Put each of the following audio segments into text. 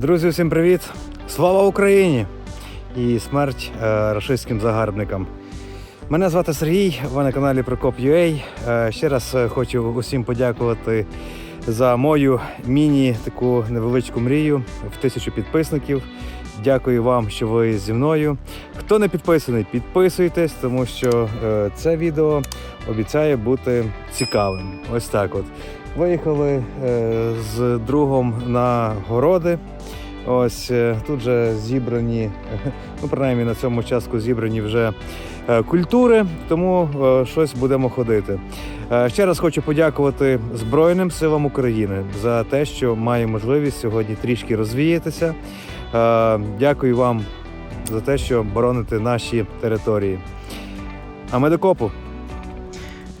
Друзі, всім привіт! Слава Україні! І смерть е, рашистським загарбникам. Мене звати Сергій, ви на каналі Прокоп.ua. Е, ще раз е, хочу усім подякувати за мою міні таку невеличку мрію в тисячу підписників. Дякую вам, що ви зі мною. Хто не підписаний, підписуйтесь, тому що е, це відео обіцяє бути цікавим. Ось так от. Виїхали е, з другом на городи. Ось е, тут же зібрані, ну принаймні на цьому участку зібрані вже е, культури, тому е, щось будемо ходити. Ще раз хочу подякувати Збройним силам України за те, що маю можливість сьогодні трішки розвіятися. Дякую вам за те, що бороните наші території. А ми до копу.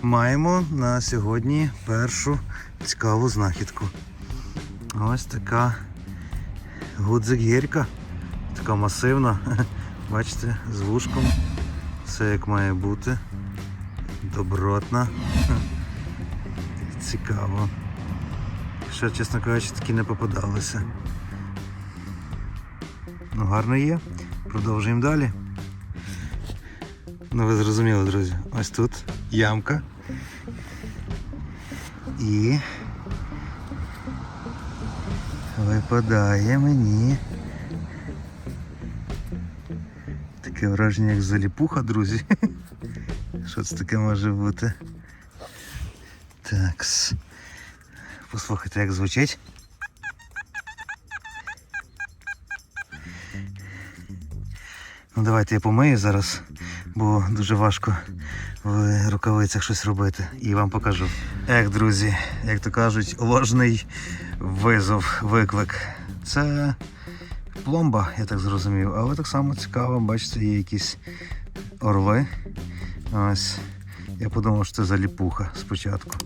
Маємо на сьогодні першу цікаву знахідку. Ось така гудзик-гірка, така масивна. Бачите, з вушком. Все як має бути. Добротна. Цікаво. Ще, чесно кажучи, такі не попадалися. Ну, гарно є. Продовжуємо далі. Ну, ви зрозуміли, друзі. Ось тут ямка. І випадає мені. Таке враження, як заліпуха, друзі. Що це таке може бути? Такс. Послухайте, як звучить. Ну давайте я помию зараз, бо дуже важко в рукавицях щось робити. І вам покажу. Ех, друзі, як то кажуть, ложний визов, виклик. Це пломба, я так зрозумів. Але так само цікаво, бачите, є якісь орли. Ось. Я подумав, що це заліпуха спочатку.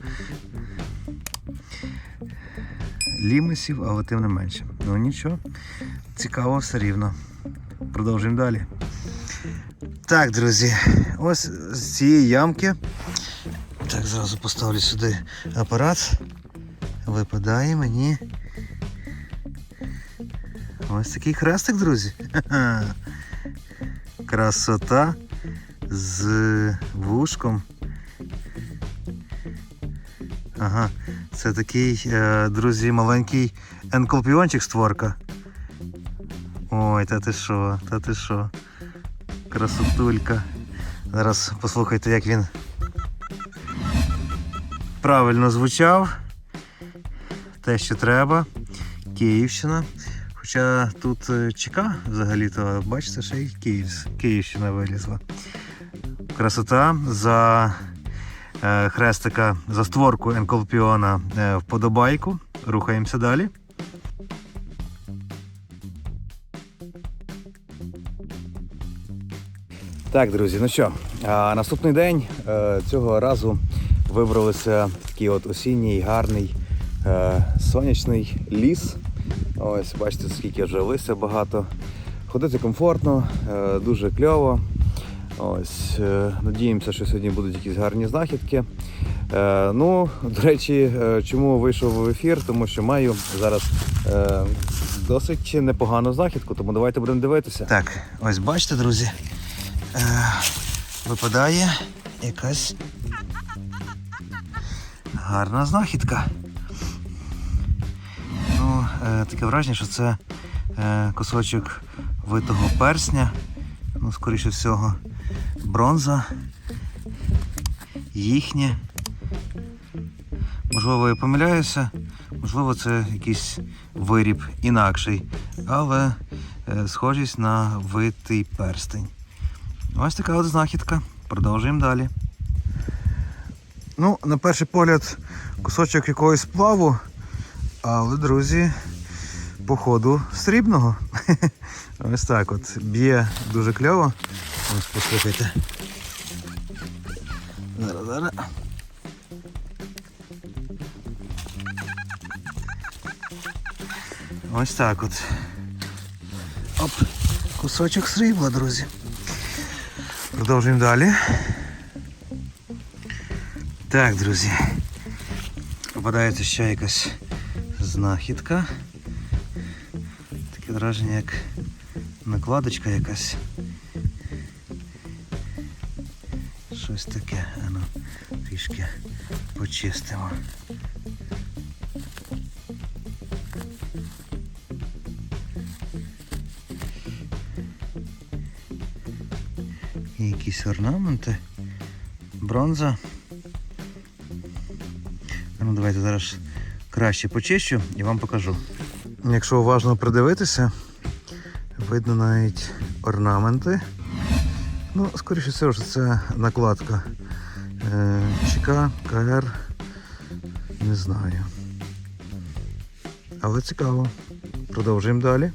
Лімесів, але тим не менше. Ну нічого, цікаво все рівно. Продовжуємо далі. Так, друзі, ось з цієї ямки. Так, зразу поставлю сюди апарат. Випадає мені. Ось такий хрестик, друзі. Красота з вушком. Ага, це такий, е, друзі, маленький енколпіончик створка. Ой, та ти що, та ти що. Красотулька. Зараз послухайте, як він правильно звучав. Те, що треба. Київщина. Хоча тут е, ЧК взагалі-то, бачите, ще й Київ, Київщина вилізла. Красота за е, хрестика, за створку Енколпіона е, вподобайку. Рухаємося далі. Так, друзі, ну що, наступний день цього разу вибралися такий от осінній гарний сонячний ліс. Ось, бачите, скільки вже листя багато. Ходити комфортно, е, дуже кльово. Ось, е, надіємося, що сьогодні будуть якісь гарні знахідки. Е, ну, до речі, е, чому вийшов в ефір? Тому що маю зараз е, досить непогану знахідку, тому давайте будемо дивитися. Так, ось бачите, друзі, е, випадає якась гарна знахідка. Е, таке враження, що це е, кусочок витого персня. Ну, скоріше всього, бронза. Їхнє. Можливо, я помиляюся, можливо, це якийсь виріб інакший, але е, схожість на витий перстень. Ось така от знахідка. Продовжуємо далі. Ну, на перший погляд, кусочок якогось сплаву, але, друзі, походу срібного. Ось так от. Б'є дуже кльово. Ось послухайте. Зараз, зараз. Ось так от. Оп, кусочок срібла, друзі. Продовжуємо далі. Так, друзі. Попадається ще якась знахідка. Враження як накладочка якась. Щось таке, ану, трішки почистимо. І якісь орнаменти, бронза. Ну, давайте зараз краще почищу і вам покажу. Якщо уважно придивитися, видно навіть орнаменти. Ну, скоріше всього, що це накладка е, ЧК, КР, не знаю. Але цікаво. Продовжуємо далі.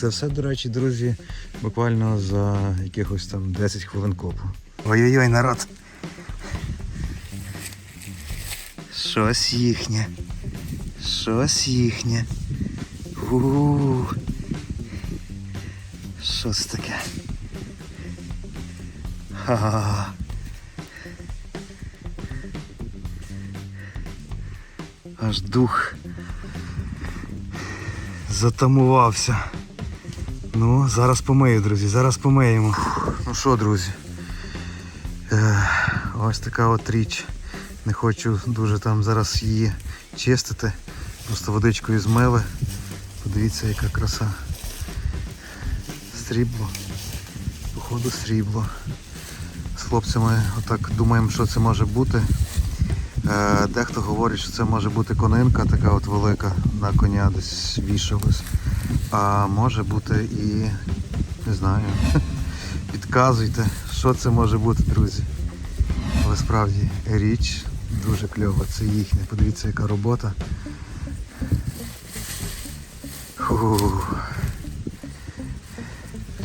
Це все, до речі, друзі, буквально за якихось там 10 хвилин копу. Ой-ой-ой, народ. Щось їхнє. Щось їхнє. У Що це таке? Ха-ха. Аж дух затамувався. Ну, зараз помию, друзі, зараз помиємо. Ну що, друзі? Е, ось така от річ. Не хочу дуже там зараз її чистити. Просто водичкою змили. Подивіться, яка краса. Срібло. Походу срібло. З хлопцями отак думаємо, що це може бути. Е, Дехто говорить, що це може бути конинка, така от велика на коня десь вішалась. А може бути і не знаю. Підказуйте, що це може бути, друзі. Але справді річ дуже кльова, це їхня. Подивіться, яка робота.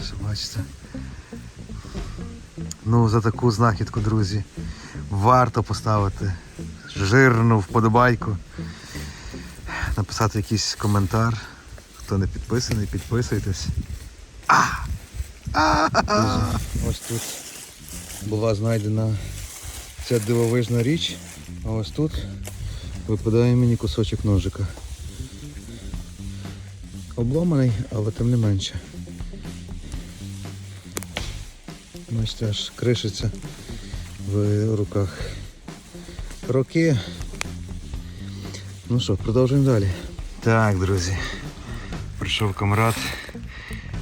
Що бачите? Ну, за таку знахідку, друзі, варто поставити жирну вподобайку, написати якийсь коментар. Хто не підписаний, підписуйтесь. Друзі, ось тут була знайдена ця дивовижна річ, а ось тут випадає мені кусочок ножика. Обломаний, але тим не менше. Бачите, аж кришиться в руках. Роки. Ну що, продовжуємо далі. Так, друзі. Прийшов камрад,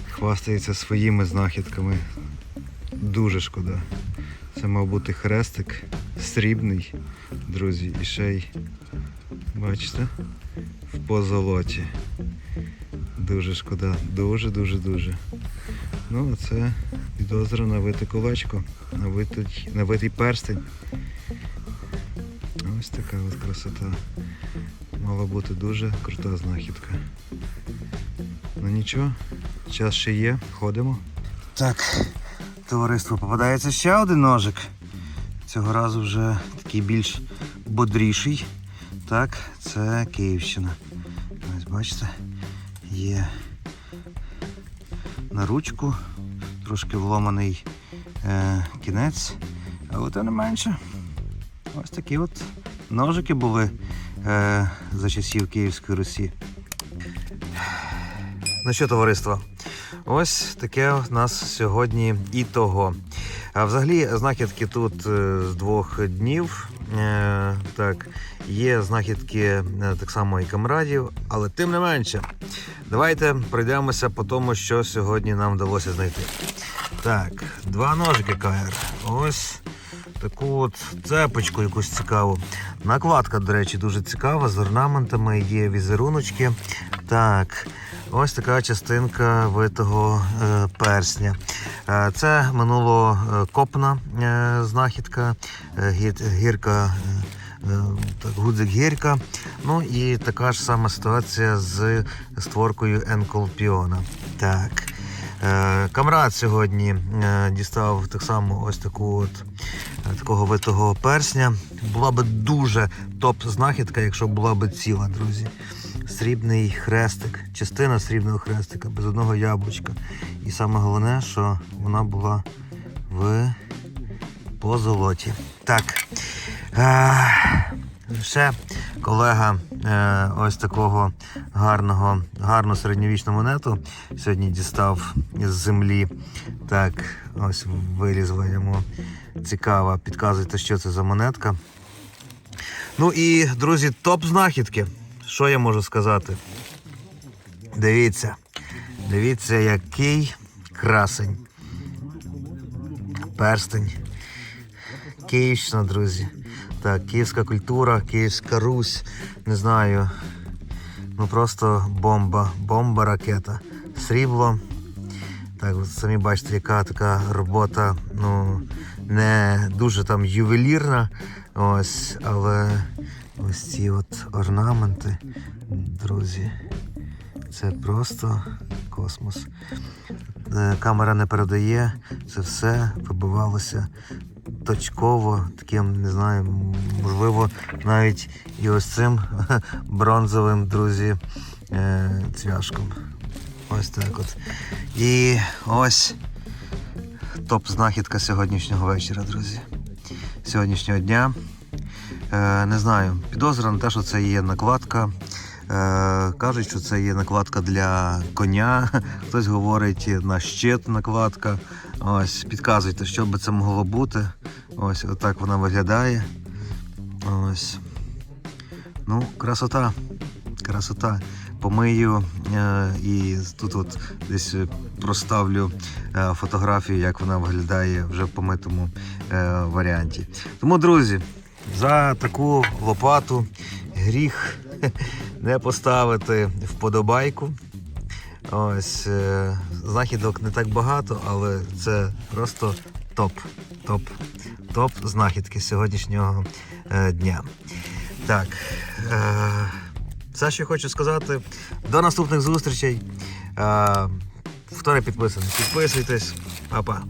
хвастається своїми знахідками. Дуже шкода. Це мав бути хрестик срібний, друзі, і ще й, бачите, в позолоті. Дуже шкода, дуже-дуже дуже. Ну, а це підозра на вите витий, на витий перстень. Ось така от красота. Мала бути дуже крута знахідка. Ну нічого, час ще є, ходимо. Так, товариство, попадається ще один ножик. Цього разу вже такий більш бодріший. Так, це Київщина. Ось бачите, є на ручку, трошки вломаний е, кінець, але тим не менше. Ось такі от ножики були е, за часів Київської Русі. Ну що, товариство? Ось таке у нас сьогодні і того. А взагалі знахідки тут е, з двох днів. Е, так, є знахідки е, так само і камрадів, але тим не менше. Давайте пройдемося по тому, що сьогодні нам вдалося знайти. Так, два ножики КР. Ось таку от цепочку якусь цікаву. Накладка, до речі, дуже цікава, з орнаментами, є візеруночки. Так, ось така частинка витого е, персня. Е, це минуло е, копна е, знахідка, е, гір- гірка. е, Так, гудзик гірка. Ну і така ж сама ситуація з створкою Енколпіона. Так. Е, Камрад сьогодні е, дістав так само ось таку от е, такого витого персня. Була би дуже топ знахідка, якщо була би ціла, друзі. Срібний хрестик, частина срібного хрестика, без одного яблучка. І саме головне, що вона була в позолоті. Так. Е, ще колега е, ось такого гарного, гарну середньовічну монету. Сьогодні дістав із землі. Так, ось вилізла йому. Цікаво, підказуйте, що це за монетка. Ну і, друзі, топ знахідки. Що я можу сказати? Дивіться. Дивіться, який красень. Перстень. Київщина, друзі. Так, київська культура, Київська Русь. Не знаю. Ну просто бомба, бомба, ракета. Срібло. Так, самі бачите, яка така робота, ну, не дуже там ювелірна. Ось, але ось ці от орнаменти, друзі, це просто космос. Е, Камера не передає, це все вибивалося точково, таким, не знаю, можливо, навіть і ось цим бронзовим, друзі, е, цвяшком. Ось так от. І ось топ-знахідка сьогоднішнього вечора, друзі. Сьогоднішнього дня. Е, не знаю, підозра на те, що це є накладка. Е, кажуть, що це є накладка для коня. Хтось говорить на щит накладка. Ось, підказуйте, що би це могло бути. Ось, отак вона виглядає. Ось. Ну, красота. Красота. Помию е, і тут от десь проставлю е, фотографію, як вона виглядає вже в помитому е, варіанті. Тому, друзі, за таку лопату гріх не поставити вподобайку. Ось е, знахідок не так багато, але це просто топ. Топ. Топ знахідки сьогоднішнього е, дня. Так. Е, все, що хочу сказати. До наступних зустрічей. Хто не підписаний, підписуйтесь. Па-па.